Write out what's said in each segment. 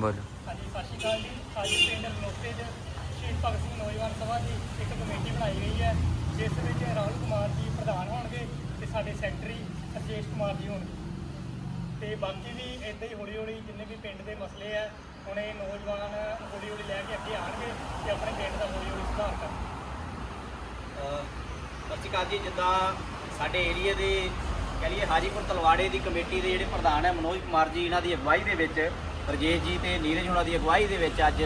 ਬੋਲੋ। ਹਾਂਜੀ ਸਤਿ ਸ਼੍ਰੀ ਅਕਾਲ ਜੀ। ਅੱਜ ਪਿੰਡ ਲੋਤੇ 'ਚ ਸ਼ਹੀਦ ਭਗਤ ਸਿੰਘ ਨੌਜਵਾਨ ਸਭਾ ਦੀ ਇੱਕ ਕਮੇਟੀ ਬਣਾਈ ਗਈ ਹੈ ਜਿਸ ਵਿੱਚ ਰਾਹੁਲ ਕੁਮਾਰ ਜੀ ਪ੍ਰਧਾਨ ਹੋਣਗੇ ਤੇ ਸਾਡੇ ਸੈਕਟਰੀ ਰਜੇਸ਼ ਕੁਮਾਰ ਜੀ ਹੋਣਗੇ। ਤੇ ਬਾਕੀ ਵੀ ਇਦਾਂ ਹੀ ਹੌਲੀ ਹੌਲੀ ਜਿੰਨੇ ਵੀ ਪਿੰਡ ਦੇ ਮਸਲੇ ਆ ਹੁਣ ਇਹ ਨੌਜਵਾਨ ਹੌਲੀ ਹੌਲੀ ਲੈ ਕੇ ਅੱਗੇ ਆਣਗੇ ਤੇ ਆਪਣੇ ਪਿੰਡ ਦਾ ਹੌਲੀ ਹੌਲੀ ਸੁਧਾਰ ਕਰਨਗੇ। ਸਤਿ ਸ਼੍ਰੀ ਅਕਾਲ ਜੀ। ਜਿੱਦਾਂ ਸਾਡੇ ਏਰੀਆ ਦੇ ਕਹ ਲਈਏ ਹਾਜੀਪੁਰ ਤਲਵਾੜੇ ਦੀ ਕਮੇਟੀ ਦੇ ਜਿਹੜੇ ਪ੍ਰਧਾਨ ਹੈ ਮਨੋਜ ਕੁਮਾਰ ਜੀ ਇਹਨਾਂ ਦੀ ਅਗਵਾਈ ਦੇ ਵਿੱਚ ਰਜੇਸ਼ ਜੀ ਤੇ ਨੀਰਜ ਹੋਣਾ ਦੀ ਅਗਵਾਈ ਦੇ ਵਿੱਚ ਅੱਜ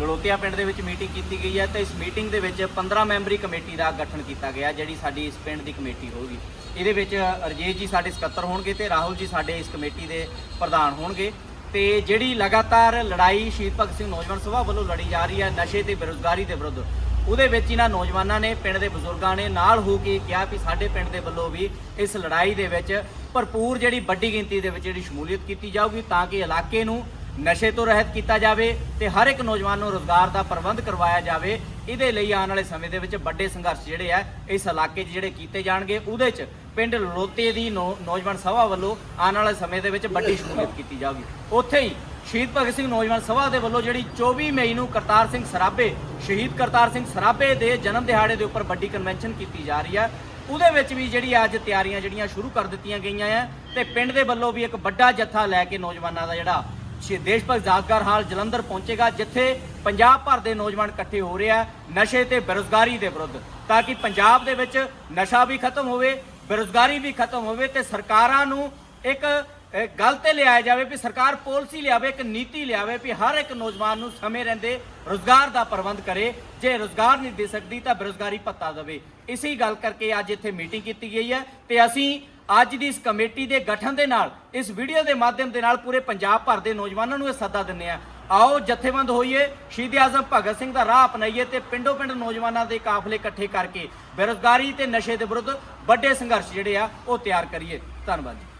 ਲਲੋਤੀਆ ਪਿੰਡ ਦੇ ਵਿੱਚ ਮੀਟਿੰਗ ਕੀਤੀ ਗਈ ਹੈ ਤੇ ਇਸ ਮੀਟਿੰਗ ਦੇ ਵਿੱਚ 15 ਮੈਂਬਰੀ ਕਮੇਟੀ ਦਾ ਗਠਨ ਕੀਤਾ ਗਿਆ, ਜਿਹੜੀ ਸਾਡੀ ਇਸ ਪਿੰਡ ਦੀ ਕਮੇਟੀ ਹੋਊਗੀ। ਇਹਦੇ ਵਿੱਚ ਰਜੇਸ਼ ਜੀ ਸਾਡੇ ਸਕੱਤਰ ਹੋਣਗੇ ਤੇ ਰਾਹੁਲ ਜੀ ਸਾਡੇ ਇਸ ਕਮੇਟੀ ਦੇ ਪ੍ਰਧਾਨ ਹੋਣਗੇ। ਤੇ ਜਿਹੜੀ ਲਗਾਤਾਰ ਲੜਾਈ ਸ਼ਹੀਦ ਭਗਤ ਸਿੰਘ ਨੌਜਵਾਨ ਸਭਾ ਵੱਲੋਂ ਲੜੀ ਜਾ ਰਹੀ ਹੈ, ਨਸ਼ੇ ਤੇ ਬੇਰੁਜ਼ਗਾਰੀ ਦੇ ਵਿਰੁੱਧ ਉਹਦੇ ਵਿੱਚ ਇਹਨਾਂ ਨੌਜਵਾਨਾਂ ਨੇ, ਪਿੰਡ ਦੇ ਬਜ਼ੁਰਗਾਂ ਨੇ ਨਾਲ ਹੋ ਕੇ ਕਿਹਾ ਵੀ ਸਾਡੇ ਪਿੰਡ ਦੇ ਵੱਲੋਂ ਵੀ ਇਸ ਲੜਾਈ ਦੇ ਵਿੱਚ ਭਰਪੂਰ ਜਿਹੜੀ ਵੱਡੀ ਗਿਣਤੀ ਦੇ ਵਿੱਚ ਜਿਹੜੀ ਸ਼ਮੂਲੀਅਤ ਕੀਤੀ ਜਾਊਗੀ ਤਾਂ ਕਿ ਇਲਾਕੇ ਨੂੰ ਨਸ਼ੇ ਤੋਂ ਰਹਿਤ ਕੀਤਾ ਜਾਵੇ ਤੇ ਹਰ ਇੱਕ ਨੌਜਵਾਨ ਨੂੰ ਰੋਜ਼ਗਾਰ ਦਾ ਪ੍ਰਬੰਧ ਕਰਵਾਇਆ ਜਾਵੇ। ਇਹਦੇ ਲਈ ਆਉਣ ਵਾਲੇ ਸਮੇਂ ਦੇ ਵਿੱਚ ਵੱਡੇ ਸੰਘਰਸ਼ ਜਿਹੜੇ ਆ, ਇਸ ਇਲਾਕੇ 'ਚ ਜਿਹੜੇ ਕੀਤੇ ਜਾਣਗੇ, ਉਹਦੇ 'ਚ ਪਿੰਡ ਲੋਤੇ ਦੀ ਨੌ- ਨੌਜਵਾਨ ਸਭਾ ਵੱਲੋਂ ਆਉਣ ਵਾਲੇ ਸਮੇਂ ਦੇ ਵਿੱਚ ਵੱਡੀ ਸ਼ਮੂਲੀਅਤ ਕੀਤੀ ਜਾਊਗੀ। ਉੱਥੇ ਹੀ ਸ਼ਹੀਦ ਭਗਤ ਸਿੰਘ ਨੌਜਵਾਨ ਸਭਾ ਦੇ ਵੱਲੋਂ ਜਿਹੜੀ 24 ਮਈ ਨੂੰ ਕਰਤਾਰ ਸਿੰਘ ਸਰਾਭੇ, ਸ਼ਹੀਦ ਕਰਤਾਰ ਸਿੰਘ ਸਰਾਭੇ ਦੇ ਜਨਮ ਦਿਹਾੜੇ ਦੇ ਉੱਪਰ ਵੱਡੀ ਕਨਵੈਨਸ਼ਨ ਕੀਤੀ ਜਾ ਰਹੀ ਹੈ। ਉਹਦੇ ਵਿੱਚ ਵੀ ਜਿਹੜੀ ਅੱਜ ਤਿਆਰੀਆਂ ਜਿਹੜੀਆਂ ਸ਼ੁਰੂ ਕਰ ਦਿੱਤੀਆਂ ਗਈਆਂ ਆ ਤੇ ਪਿੰਡ ਦੇ ਵੱਲੋਂ ਵੀ ਇੱਕ ਵੱਡਾ ਜੱਥਾ ਲੈ ਕੇ ਨੌਜਵਾਨਾਂ ਦਾ ਜਿਹੜਾ ਸ਼ਹੀਦ ਦੇਸ਼ ਭਗਤ ਯਾਦਗਾਰ ਹਾਲ ਜਲੰਧਰ ਪਹੁੰਚੇਗਾ, ਜਿੱਥੇ ਪੰਜਾਬ ਭਰ ਦੇ ਨੌਜਵਾਨ ਇਕੱਠੇ ਹੋ ਰਹੇ ਆ ਨਸ਼ੇ ਤੇ ਬੇਰੁਜ਼ਗਾਰੀ ਦੇ ਵਿਰੁੱਧ, ਤਾਂ ਕਿ ਪੰਜਾਬ ਦੇ ਵਿੱਚ ਨਸ਼ਾ ਵੀ ਖਤਮ ਹੋਵੇ, ਬੇਰੁਜ਼ਗਾਰੀ ਵੀ ਖਤਮ ਹੋਵੇ ਤੇ ਸਰਕਾਰਾਂ ਨੂੰ ਇੱਕ ਇਹ ਗੱਲ ਤੇ ਲਿਆਇਆ ਜਾਵੇ ਵੀ ਸਰਕਾਰ ਪਾਲਿਸੀ ਲਿਆਵੇ, ਇੱਕ ਨੀਤੀ ਲਿਆਵੇ ਵੀ ਹਰ ਇੱਕ ਨੌਜਵਾਨ ਨੂੰ ਸਮੇਂ ਰਹਿੰਦੇ ਰੋਜ਼ਗਾਰ ਦਾ ਪ੍ਰਬੰਧ ਕਰੇ। ਜੇ ਰੋਜ਼ਗਾਰ ਨਹੀਂ ਦੇ ਸਕਦੀ ਤਾਂ ਬੇਰੁਜ਼ਗਾਰੀ ਭੱਤਾ ਦੇਵੇ। ਇਸੇ ਗੱਲ ਕਰਕੇ ਅੱਜ ਇੱਥੇ ਮੀਟਿੰਗ ਕੀਤੀ ਗਈ ਹੈ ਤੇ ਅਸੀਂ ਅੱਜ ਦੀ ਇਸ ਕਮੇਟੀ ਦੇ ਗਠਨ ਦੇ ਨਾਲ, ਇਸ ਵੀਡੀਓ ਦੇ ਮਾਧਿਅਮ ਦੇ ਨਾਲ ਪੂਰੇ ਪੰਜਾਬ ਭਰ ਦੇ ਨੌਜਵਾਨਾਂ ਨੂੰ ਇਹ ਸੱਦਾ ਦਿੰਦੇ ਆ ਆਓ, ਜਥੇਬੰਦ ਹੋਈਏ, ਸ਼ਹੀਦ ਆਜ਼ਮ ਭਗਤ ਸਿੰਘ ਦਾ ਰਾਹ ਅਪਣਾਈਏ ਤੇ ਪਿੰਡੋ ਪਿੰਡ ਨੌਜਵਾਨਾਂ ਦੇ ਕਾਫਲੇ ਇਕੱਠੇ ਕਰਕੇ ਬੇਰੁਜ਼ਗਾਰੀ ਤੇ ਨਸ਼ੇ ਦੇ ਵਿਰੁੱਧ ਵੱਡੇ ਸੰਘਰਸ਼ ਜਿਹੜੇ ਆ ਉਹ ਤਿਆਰ ਕਰੀਏ। ਧੰਨਵਾਦ ਜੀ।